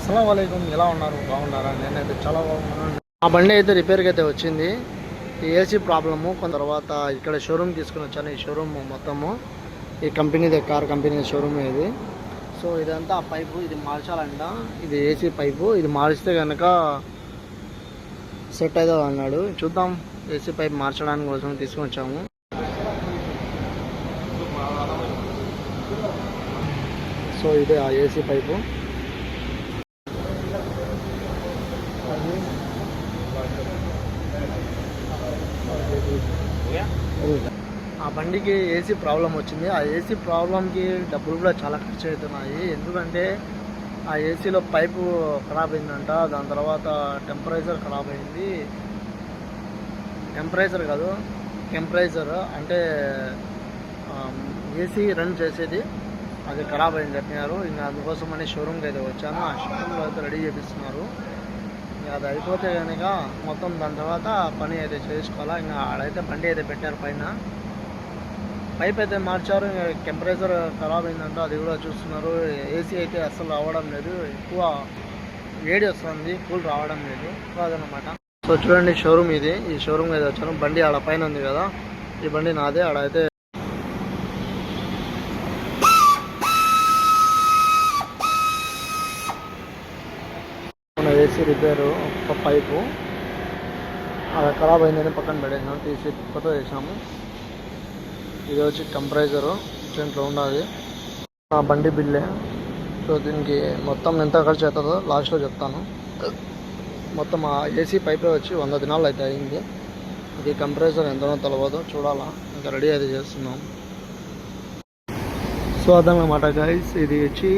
అస్సలం వాలేకుమ్ ఎలా ఉన్నారు? బాగున్నారా? నేనైతే చాలా బాగున్నాను. ఆ బండి అయితే రిపేర్కి అయితే వచ్చింది. ఈ ఏసీ ప్రాబ్లము కొంత తర్వాత ఇక్కడ షోరూమ్ తీసుకుని వచ్చాను. ఈ షోరూమ్ మొత్తము ఈ కంపెనీది కార్ కంపెనీ షోరూమ్ ఇది. సో ఇదంతా ఆ పైపు ఇది మార్చాలంట. ఇది ఏసీ పైపు. ఇది మారిస్తే కనుక సెట్ అవుతుంది అన్నాడు. చూద్దాం ఏసీ పైప్ మార్చడానికి కోసం తీసుకుని వచ్చాము. సో ఇదే ఆ ఏసీ పైపు. ఆ బండికి ఏసీ ప్రాబ్లం వచ్చింది. ఆ ఏసీ ప్రాబ్లంకి డబ్బులు కూడా చాలా ఖర్చు అవుతున్నాయి ఎందుకంటే ఆ ఏసీలో పైపు ఖరాబ్ అయిందంట. దాని తర్వాత టెంపరేచర్ ఖరాబ్ అయింది. టెంపరేచర్ కాదు టెంపరేచర్ అంటే ఏసీ రన్ చేసేది. అది ఖరాబ్ అయింది చెప్పినారు. ఇంకా అందుకోసమని షోరూమ్కి అయితే వచ్చాను. ఆ షోరూంలో అయితే రెడీ చేపిస్తున్నారు. అది అయిపోతే కనుక మొత్తం దాని తర్వాత పని అయితే చేసుకోవాలా. ఇంకా ఆడైతే బండి అయితే పెట్టారు పైన. పైప్ అయితే మార్చారు. ఇంకా టెంపరేచర్ ఖరాబ్ అయిందంట అది కూడా చూస్తున్నారు. ఏసీ అయితే అస్సలు రావడం లేదు. ఎక్కువ వేడి వస్తుంది. కూల్ రావడం లేదు. కాదనమాట సో చూడండి షోరూమ్ ఇది. ఈ షోరూమ్ అయితే వచ్చాను. బండి ఆడ పైన ఉంది కదా. ఈ బండి నాదే. ఆడ అయితే తీసి రిపేరు ఒక పైపు. అది ఖరాబ్ అయిందని పక్కన పెట్టేసాము తీసి కొత్త వేసాము ఇది వచ్చి కంప్రైజరు దీంట్లో ఉన్నది ఆ బండి బిల్లే. సో దీనికి మొత్తం ఎంత ఖర్చు అవుతుందో లాస్ట్లో చెప్తాను. మొత్తం ఆ ఏసీ పైపే వచ్చి వంద దినాలు అయితే అయింది. ఇది కంప్రెసర్ ఎంతనో తెలియదు చూడాలా. ఇంకా రెడీ అయితే చేస్తున్నాం. సో అదనమాట గైస్ ఇది వచ్చి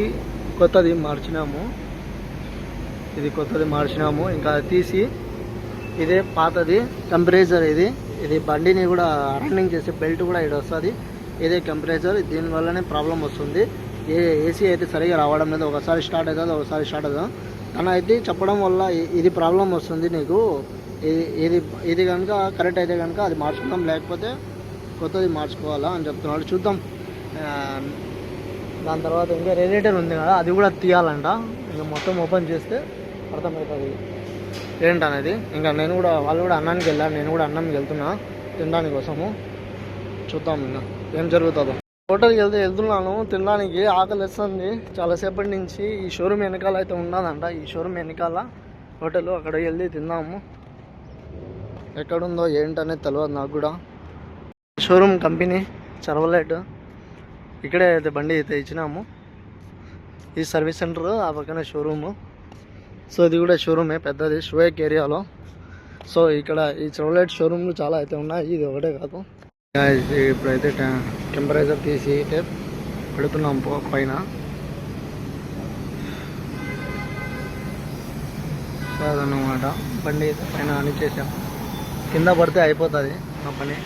కొత్తది మార్చినాము. ఇది కొత్తది మార్చినాము. ఇంకా తీసి ఇదే పాతది. కంప్రెసర్ ఇది. ఇది బండిని కూడా రన్నింగ్ చేసే బెల్ట్ కూడా ఇక్కడ వస్తుంది. ఇదే కంప్రెసర్ దీనివల్లనే ప్రాబ్లం వస్తుంది. ఏ ఏసీ అయితే సరిగా రావడం లేదు. ఒకసారి స్టార్ట్ అవుతుంది ఒకసారి స్టార్ట్ అవుతుంది. తన అయితే చెప్పడం వల్ల ఇది ప్రాబ్లం వస్తుంది నీకు. ఇది ఇది ఇది కనుక కరెక్ట్ అయితే కనుక అది మార్చుకుందాం. లేకపోతే కొత్తది మార్చుకోవాలా అని చెప్తున్నాడు. చూద్దాం. దాని తర్వాత ఇంకా రేడియేటర్ ఉంది కదా అది కూడా తీయాలంట. ఇంకా మొత్తం ఓపెన్ చేస్తే అర్థమవుతుంది. ఏంటనేది? ఇంకా నేను కూడా వాళ్ళు కూడా అన్నానికి వెళ్ళాను నేను కూడా అన్నంకి వెళ్తున్నా తినడానికి కోసము. చూద్దాం ఇంకా ఏం జరుగుతుందో. హోటల్కి వెళ్తే వెళ్తున్నాను తినడానికి ఆకలి వస్తుంది. చాలాసేపటి నుంచి ఈ షోరూమ్ వెనకాల అయితే ఉన్నదంట ఈ షోరూమ్ వెనకాల హోటల్. అక్కడ వెళ్ళి తిందాము. ఎక్కడుందో ఏంటనేది తెలియదు నాకు కూడా. షోరూమ్ కంపెనీ చర్వలైట్. ఇక్కడే అయితే బండి అయితే ఇచ్చినాము. ఈ సర్వీస్ సెంటర్ ఆ పక్కన షోరూము. సో ఇది కూడా షోరూమే పెద్దది షోయక్ ఏరియాలో సో ఇక్కడ ఈ చెవలైట్ షోరూమ్లు చాలా అయితే ఉన్నాయి ఇది ఒకటే కాదు. ఇప్పుడైతే టెంపరేచర్ తీసి అయితే పెడుతున్నాం పో పైన. సో బండి అయితే పైన అని చేసాం కింద పడితే అయిపోతుంది నా పని.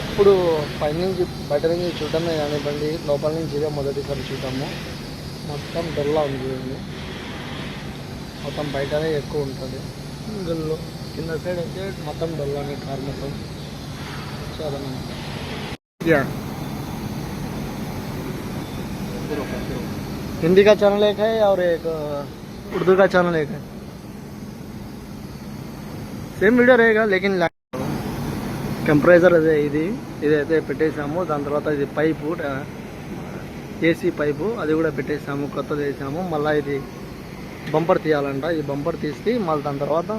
ఎప్పుడు పైనుంచి బయట నుంచి చూడటమే కానీ బండి లోపల నుంచి ఇదే మొదటిసారి చూడటము. మొత్తం డొల్లా ఉంది చూడండి మొత్తం బయటనే ఎక్కువ ఉంటుంది గల్లో కింద సైడ్ అయితే మొత్తం డొల్లానే కార్ మొత్తం సో అదన్నమాట యా हिंदी का चैनल एक है और एक उर्दू का चैनल एक है సేమ్ వీడియో రేగా లేకిన్ కంప్రెసర్ అదే ఇది ఇదైతే పెట్టేసాము దాని తర్వాత ఇది పైపు ఏసీ పైపు అది కూడా పెట్టేసాము కొత్తది వేసాము. మళ్ళీ ఇది బంపర్ తీయాలంట. ఈ బంపర్ తీసి మళ్ళీ దాని తర్వాత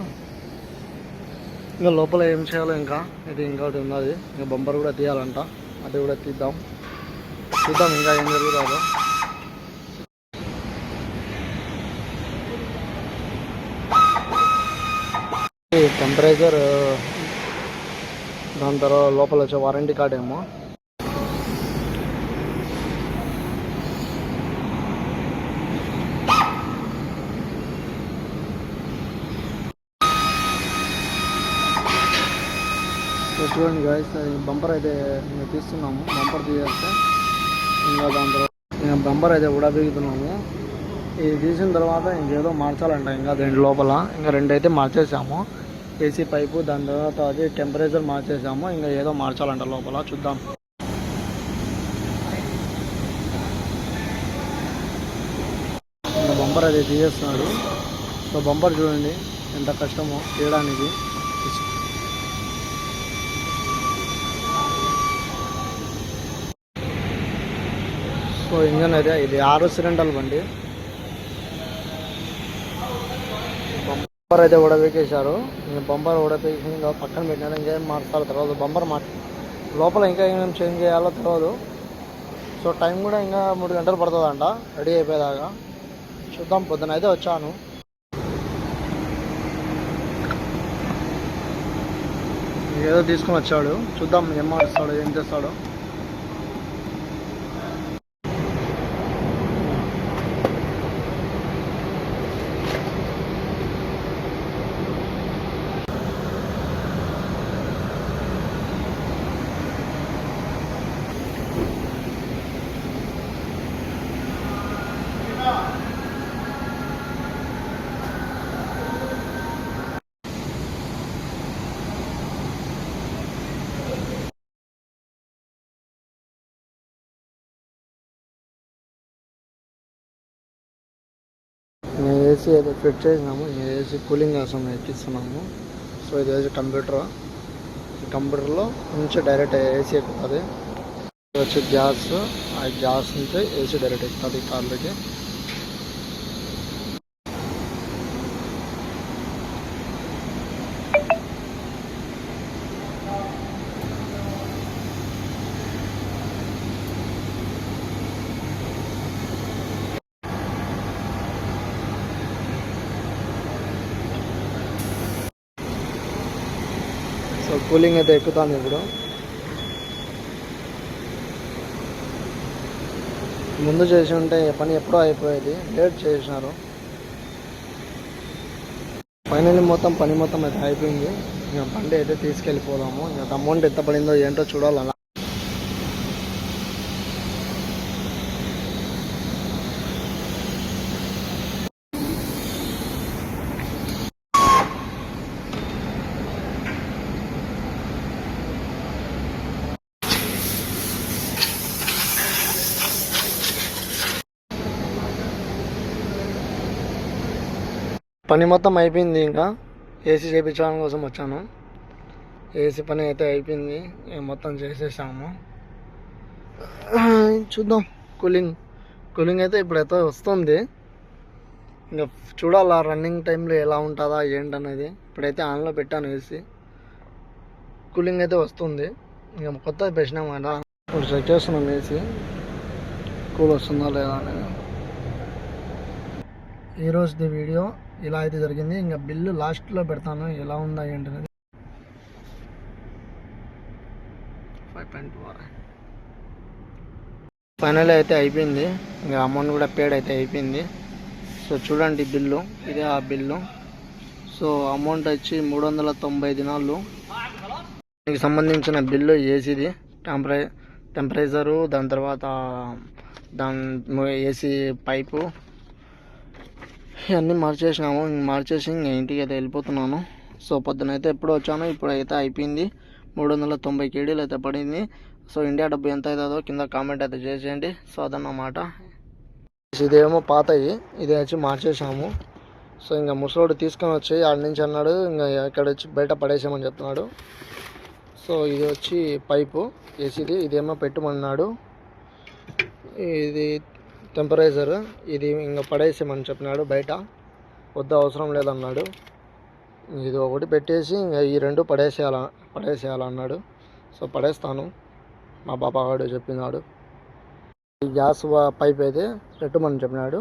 ఇంకా లోపల ఏం చేయాలో ఇంకా ఇది ఇంకోటి ఉన్నది. ఇంకా బంపర్ కూడా తీయాలంట. అది కూడా తీద్దాం. చూద్దాం ఇంకా ఏం జరుగుతుందో. టెంపరేచర్ దాని తర్వాత లోపల వచ్చే వారంటీ కార్డ్ ఏమో. చూడండి గాయస్ బంపర్ అయితే మేము తీస్తున్నాము. బంపర్ తీసేస్తే ఇంకా దాని తర్వాత బంపర్ అయితే కూడా బిగుతున్నాము ఇది తీసిన తర్వాత ఇంకేదో మార్చాలంట ఇంకా దీని లోపల. ఇంకా రెండు అయితే మార్చేసాము. ఏసీ పైపు దాని తర్వాత అది టెంపరేచర్ మార్చేసాము. ఇంకా ఏదో మార్చాలంట లోపల చూద్దాం. బంపర్ అయితే తీసేస్తున్నాడు. సో బంపర్ చూడండి ఎంత కష్టమో తీయడానికి. సో ఇంజన్ అదే ఇది ఆరు సిలిండర్ బండి. బంపర్ అయితే ఉడబెక్కేశారు ఇంకా బంపర్ ఉడబెక్కి పక్కన పెట్టినారు. ఇంకేం మార్చాలో తర్వాత బంపర్ మార్చి లోపల ఇంకా ఏమేమి చేంజ్ చేయాలో తెలియదు సో టైం కూడా ఇంకా మూడు గంటలు పడుతుందంట. రెడీ అయిపోయేదాకా. చూద్దాం. పొద్దున అయితే వచ్చాను. ఏదో తీసుకొని వచ్చాడు. చూద్దాం ఏం మారుస్తాడు ఏం చేస్తాడు ఇంకా ఏసీ అయితే ఫిట్ చేసినాము ఏసీ కూలింగ్ కోసం ఎక్కిస్తున్నాము. సో ఇది వచ్చి కంప్యూటర్? ఈ కంప్యూటర్లో నుంచి డైరెక్ట్ ఏసీ ఎక్కుతుంది. వచ్చి గ్యాస్ ఆ గ్యాస్ నుంచి ఏసీ డైరెక్ట్ ఎక్కుతుంది కార్లకి. కూలింగ్ అయితే ఎక్కుతుంది ఇప్పుడు. ముందు చేసి ఉంటే పని ఎప్పుడో అయిపోయేది లేట్ చేసినారు. ఫైనల్లీ మొత్తం పని మొత్తం అయితే అయిపోయింది. ఇంకా బండి అయితే తీసుకెళ్ళిపోదాము. ఇంకా అమౌంట్ ఎంత పడిందో ఏంటో చూడాలి పని మొత్తం అయిపోయింది ఇంకా. ఏసీ చేయించడం కోసం వచ్చాను. ఏసీ పని అయితే అయిపోయింది. మొత్తం చేసేసాము. చూద్దాం. కూలింగ్ కూలింగ్ అయితే ఇప్పుడైతే వస్తుంది. ఇంకా చూడాలా రన్నింగ్ టైంలో ఎలా ఉంటుందా ఏంటనేది. ఇప్పుడైతే ఆన్లో పెట్టాను ఏసీ కూలింగ్ అయితే వస్తుంది. ఇంకా కొత్త పెట్టినాం కదా. ఇప్పుడు చెక్ చేస్తున్నాం ఏసీ కూల్ వస్తుందా లేదా అనేది. ఈరోజుది వీడియో. ఇలా అయితే జరిగింది. ఇంకా బిల్లు లాస్ట్లో పెడతాను. ఎలా ఉందా ఏంటనేది ఫైవ్ పాయింట్ ఫోర్ ఫైనల్ అయితే అయిపోయింది. ఇంకా అమౌంట్ కూడా పేడ్ అయితే అయిపోయింది. సో చూడండి బిల్లు. ఇదే ఆ బిల్లు. సో అమౌంట్ వచ్చి మూడు వందల తొంభై దినాలు. దీనికి సంబంధించిన బిల్లు ఏసీది. టెంపరే టెంపరేచరు దాని తర్వాత దాని ఏసీ పైపు ఇవన్నీ మార్చేసినాము. మార్చేసి ఇంక ఇంటికి అయితే వెళ్ళిపోతున్నాను. సో పొద్దున అయితే ఎప్పుడు వచ్చాను ఇప్పుడైతే అయిపోయింది. మూడు వందల తొంభై కేడీలు అయితే పడింది. సో ఇండియా డబ్బు ఎంత అవుతుందో కింద కామెంట్ అయితే చేసేయండి. సో అదన్నమాట. ఇదేమో పాతవి ఇది వచ్చి మార్చేసాము సో ఇంకా ముసలోడు తీసుకొని వచ్చి ఆడ నుంచి అన్నాడు ఇంకా ఇక్కడ వచ్చి బయట పడేసామని చెప్తున్నాడు. సో ఇది వచ్చి పైపు ఏసీది ఇదేమో పెట్టమన్నాడు. ఇది టెంపరేచర్ ఇది ఇంకా పడేసేమని చెప్పినాడు బయట. వద్ద అవసరం లేదన్నాడు. ఇది ఒకటి పెట్టేసి ఇంకా ఈ రెండు పడేసేయాల పడేసేయాలన్నాడు. సో పడేస్తాను. మా బాబాగాడు చెప్పినాడు. ఈ గ్యాస్ పైప్ అయితే పెట్టమని చెప్పినాడు.